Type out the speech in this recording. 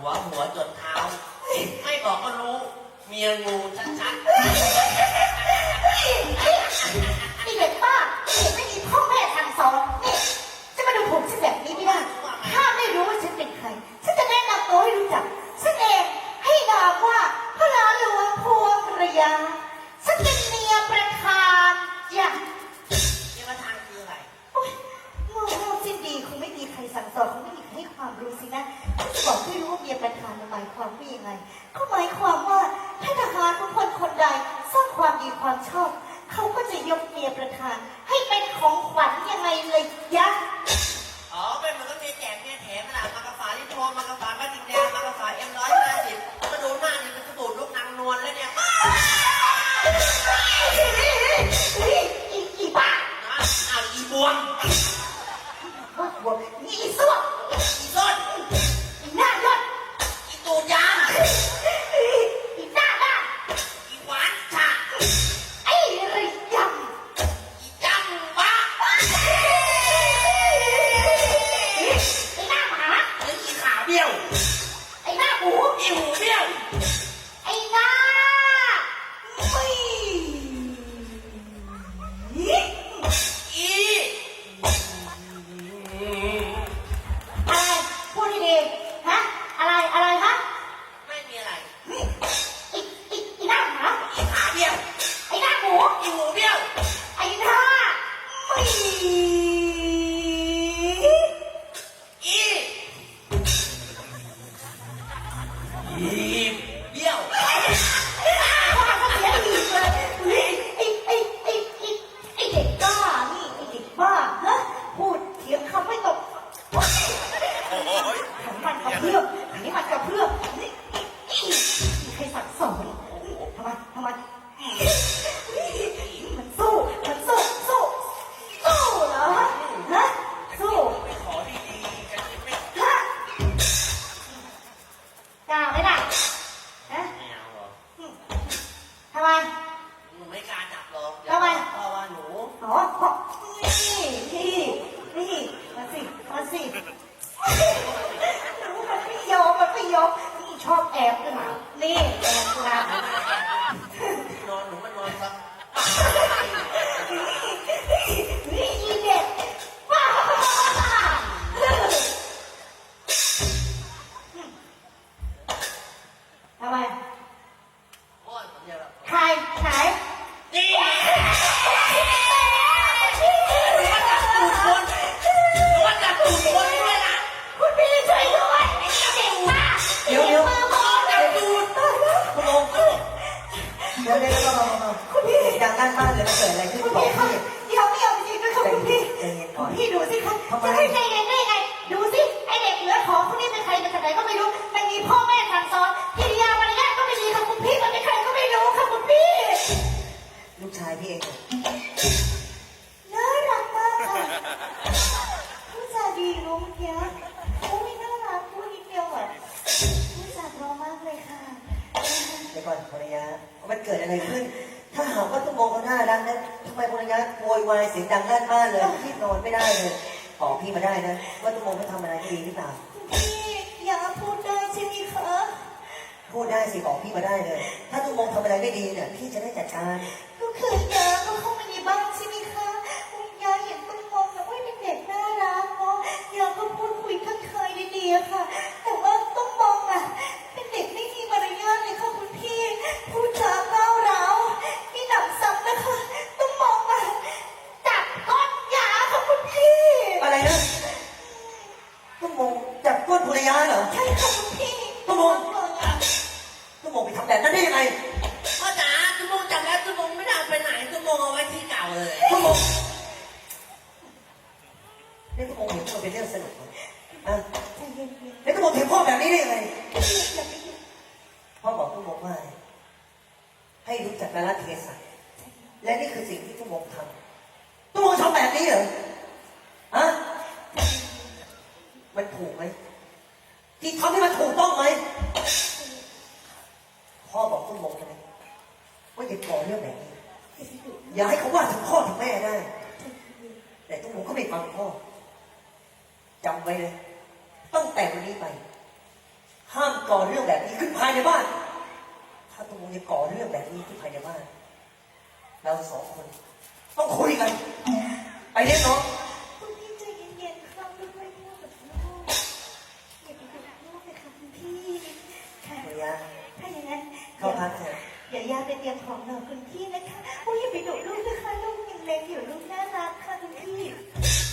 หัวหัวจนเท้า ไม่บอกก็รู้ เมียงูชัดนี่เด็กป้าไม่มีพ่อแม่สั่งสอนนี่จะมาดูผมฉันแบบนี้ไม่ได้ถ้ อบเขาก็จะยกเมียประธาน ให้เป็นของขวัญยังไงเลยยะอ๋อ เป็นเหมือนกับเมียแก่เมียแถมนะมากระฝาลิโทมากระฝากระดิ่งแดงมากระฝาเอ็มร้อยห้าสิบมาดูหน้านี่เป็นกระตูด เบี้ยว ไอ้หน้าหูอีหูเบี้ยว ทำ เดี๋ยวเดี๋ยวก็มาคุณพี่ดังด้านบ้านเลยมันเกิดอะไรขึ้นคุณบอกพี่คะพี่เดี๋ยวไม่เอาจริงๆนะคะคุณพี่ใจเย็นก่คุอนณพี่ดูสิคะจะให้ใจเย็นได้ยังไงดูสิไอเด็กเหลือของคนนี้เป็นใครมาจากไหนก็ไม่รู้มันมีพ่อแม่สั่งสอนกิริยามารยาทก็ไม่ดีค่ะคุณพี่มันเป็นใครก็ไม่รู้ค่ะคุณพี่ ลูกชายพี่เองน่ารักมากค่ะผู้จาดีรู้เมื่อกี้โอ้ยน่ารักพูดนิดเดียวอะผู้จาเพราะมากเลยค่ะเดี๋ยวก่อนภรรยา มันเกิดอะไรขึ้น ถ้าหากว่าต้องมองเขาหน้ารักนะทำไมภรรยาโวยวายเสียงดังลั่นบ้านเลยพี่นอนไม่ได้เลยบอกพี่มาได้นะ ว่าต้องมองเขาทำอะไรไม่ดีหรือเปล่าคุณพี่อย่าพูดได้ใช่ไหมคะพูดได้สิบอกพี่มาได้เลย ถ้าตุ้มงทำอะไรไม่ดีเนี่ยพี่จะได้จัดการก็คือ แบบนั้นได้ยังไงพ่อจ๋าตุ้มงจับแล้วตุ้มงไม่ได้เอาไปไหนตุ้มงเอาไว้ที่เก่าเลยตุ้มงนี่ตุ้มงเห็นว่ามันเป็นเรื่องสนุกเหรออะใจเย็นแล้วตุ้มงถึงพ่อแบบนี้ได้ยังไงๆอย่าไปยุ่งพ่อบอกตุ้มงว่าให้รู้จักกาลเทศะและนี่คือสิ่งที่ตุ้มงทำตุ้มงทำแบบนี้เหรอฮะมันถูกไหม ที่ทำให้มันถูกต้องไหมพ่อบอกตุ้มมงใช่ไหมว่าอย่าก่อเรื่องแบบนี้ อย่า ให้เขาว่าถึงพ่อถึงแม่ได้ แต่ตุ้มมงก็ไม่ฟังพ่อจำไว้เลยตั้งแต่วันนี้ไป ห้ามก่อเรื่องแบบนี้ขึ้นภายในบ้าน ถ้าตุ้มมงจะก่อเรื่องแบบนี้ขึ้นภายในบ้าน เราสองคน ต้องคุยกัน ไปเรียกน้องคุณพี่ใจเย็นๆค่ะไม่ค่อยพูดกับลูกอย่าไปดุลูกเลยค่ะคุณพี่ค่ะภรรยาถ้าอย่างนั้นเข้าพักเถอะ อย่ายวยาไปเตรียมของหน่อคุณพี่นะคะโอ้ยไปดูลูกนะคะลูกยังเล็กอยู่ลูกน่ารักค่ะคุณพี่